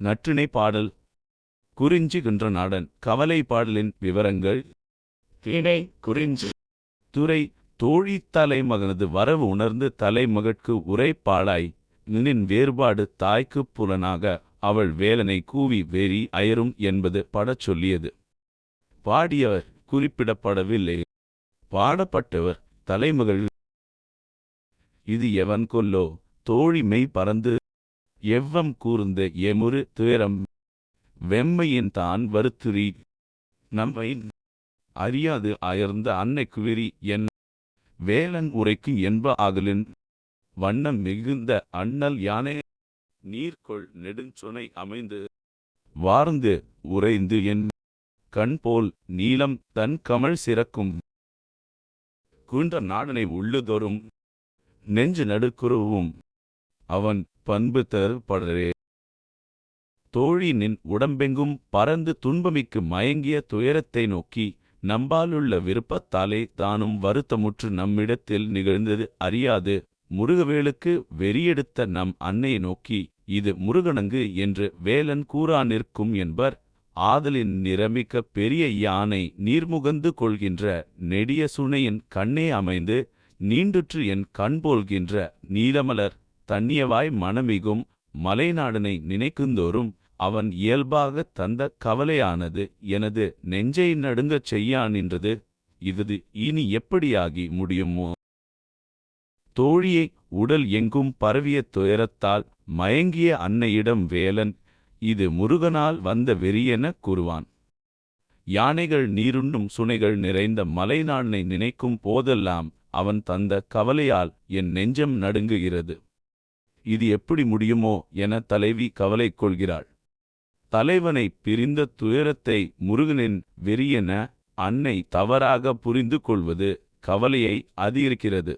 நற்றிணை பாடல். குறிஞ்சுகின்ற நாடன். கவலை பாடலின் விவரங்கள். திணை குறிஞ்சு. துறை தோழி தலைமகனது வரவு உணர்ந்து தலைமகட்கு உரைப்பாளாய் நினின் வேறுபாடு தாய்க்குப் புலனாக அவள் வேலனை கூவி வெறி அயரும் என்பது படச் சொல்லியது. பாடியவர் குறிப்பிடப்படவில்லை. பாடப்பட்டவர் தலைமகள். இது எவன் கொல்லோ? தோழி மெய் பறந்து எவ்வம் கூர்ந்த எமுறு துயரம். வெம்மையின் தான் வருத்துரி நம்மை அறியாது அயர்ந்த அன்னை குவிரி என் வேலன் உரைக்கு என்ப ஆகலின் வண்ணம் மிகுந்த அண்ணல் யானே நீர்கொள் நெடுஞ்சுனை அமைந்து. வார்ந்து உறைந்து என் கண் போல் நீலம் தன் கமழ் சிறக்கும். குன்ற நாடனை உள்ளுதோறும் நெஞ்சு நடுக்குருவும். அவன் பண்பு தரு படரே தோழி நின் உடம்பெங்கும் பறந்து துன்பமிக்கு மயங்கிய துயரத்தை நோக்கி நம்பாலுள்ள விருப்பத்தாலே தானும் வருத்தமுற்று நம்மிடத்தில் நிகழ்ந்தது அறியாது. முருகவேலுக்கு வெறியெடுத்த நம் அன்னையை நோக்கி இது முருகனங்கு என்று வேலன் கூறா நிற்கும் என்பர். ஆதலின் நிரமிக்க பெரிய யானை நீர்முகந்து கொள்கின்ற நெடிய சுனையின் கண்ணே அமைந்து நீண்டுற்று என் கண் போல்கின்ற நீலமலர் தண்ணியவாய் மனமிகும் மலைநாடனை நினைக்குந்தோறும் அவன் இயல்பாக தந்த கவலையானது எனது நெஞ்சை நடுங்கச் செய்யா நின்றது. இது இனி எப்படியாகி முடியுமோ? தோழியை உடல் எங்கும் பரவிய துயரத்தால் மயங்கிய அன்னையிடம் வேலன் இது முருகனால் வந்த வெறியென கூறுவான். யானைகள் நீருண்ணும் சுனைகள் நிறைந்த மலைநாடனை நினைக்கும் போதெல்லாம் அவன் தந்த கவலையால் என் நெஞ்சம் நடுங்குகிறது. இது எப்படி முடியுமோ என தலைவி கவலை கொள்கிறாள். தலைவனை பிரிந்த துயரத்தை முருகனின் வெறியென அன்னை தவறாக புரிந்து கொள்வது கவலையை அதிகரிக்கிறது.